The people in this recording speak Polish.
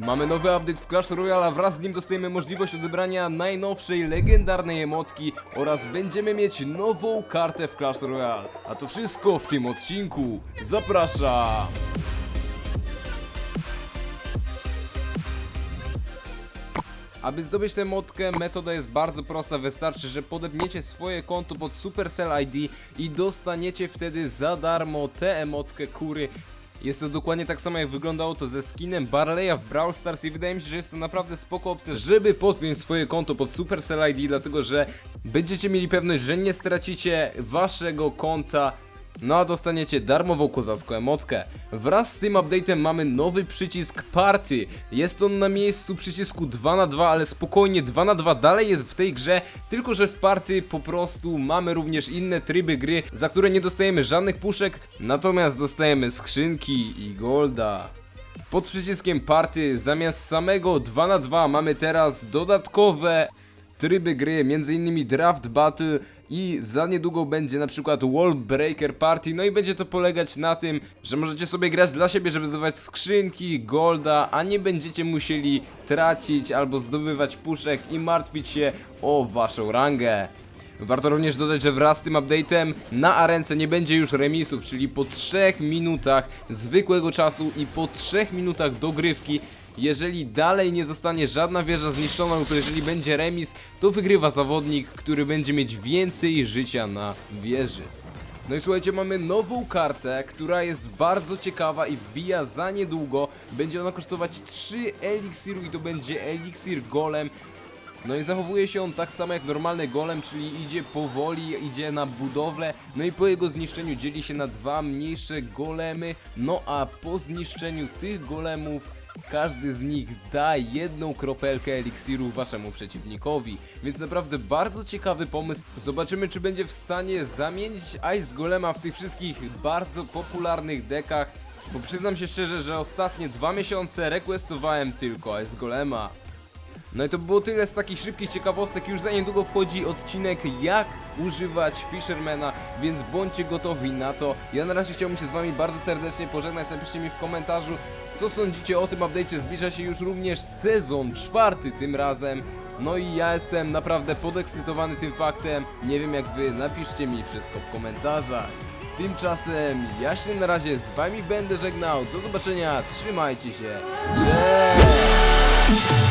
Mamy nowy update w Clash Royale, a wraz z nim dostajemy możliwość odebrania najnowszej legendarnej emotki oraz będziemy mieć nową kartę w Clash Royale. A to wszystko w tym odcinku. Zapraszam! Aby zdobyć tę motkę, metoda jest bardzo prosta. Wystarczy, że podepniecie swoje konto pod Supercell ID i dostaniecie wtedy za darmo tę emotkę kury. Jest to dokładnie tak samo jak wyglądało to ze skinem Barley'a w Brawl Stars i wydaje mi się, że jest to naprawdę spoko opcja, żeby podpiąć swoje konto pod Supercell ID, dlatego że będziecie mieli pewność, że nie stracicie waszego konta no a dostaniecie darmową kozacką emotkę. Wraz z tym update'em mamy nowy przycisk Party. Jest on na miejscu przycisku 2 na 2 ale spokojnie 2 na 2 dalej jest w tej grze, tylko że w Party po prostu mamy również inne tryby gry, za które nie dostajemy żadnych puszek, natomiast dostajemy skrzynki i golda. Pod przyciskiem Party zamiast samego 2 na 2 mamy teraz dodatkowe tryby gry, m.in. Draft Battle i za niedługo będzie na przykład Wall Breaker Party, no i będzie to polegać na tym, że możecie sobie grać dla siebie, żeby zdobywać skrzynki, golda, a nie będziecie musieli tracić albo zdobywać puszek i martwić się o waszą rangę. Warto również dodać, że wraz z tym update'em na arence nie będzie już remisów, czyli po 3 minutach zwykłego czasu i po 3 minutach dogrywki jeżeli dalej nie zostanie żadna wieża zniszczona lub jeżeli będzie remis, to wygrywa zawodnik, który będzie mieć więcej życia na wieży. No i słuchajcie, mamy nową kartę, która jest bardzo ciekawa i wbija za niedługo. Będzie ona kosztować 3 eliksiru i to będzie eliksir golem. No i zachowuje się on tak samo jak normalny golem, czyli idzie powoli, idzie na budowlę, no i po jego zniszczeniu dzieli się na dwa mniejsze golemy, no a po zniszczeniu tych golemów każdy z nich da jedną kropelkę eliksiru waszemu przeciwnikowi, więc naprawdę bardzo ciekawy pomysł. Zobaczymy czy będzie w stanie zamienić Ice Golema w tych wszystkich bardzo popularnych dekach, bo przyznam się szczerze, że ostatnie dwa miesiące requestowałem tylko Ice Golema. No i to by było tyle z takich szybkich ciekawostek. Już za niedługo wchodzi odcinek jak używać Fishermana, więc bądźcie gotowi na to. Ja na razie chciałbym się z wami bardzo serdecznie pożegnać. Napiszcie mi w komentarzu, co sądzicie o tym update'cie. Zbliża się już również sezon czwarty tym razem. No i ja jestem naprawdę podekscytowany tym faktem. Nie wiem jak wy, napiszcie mi wszystko w komentarzach. Tymczasem ja się na razie z wami będę żegnał. Do zobaczenia, trzymajcie się. Cześć!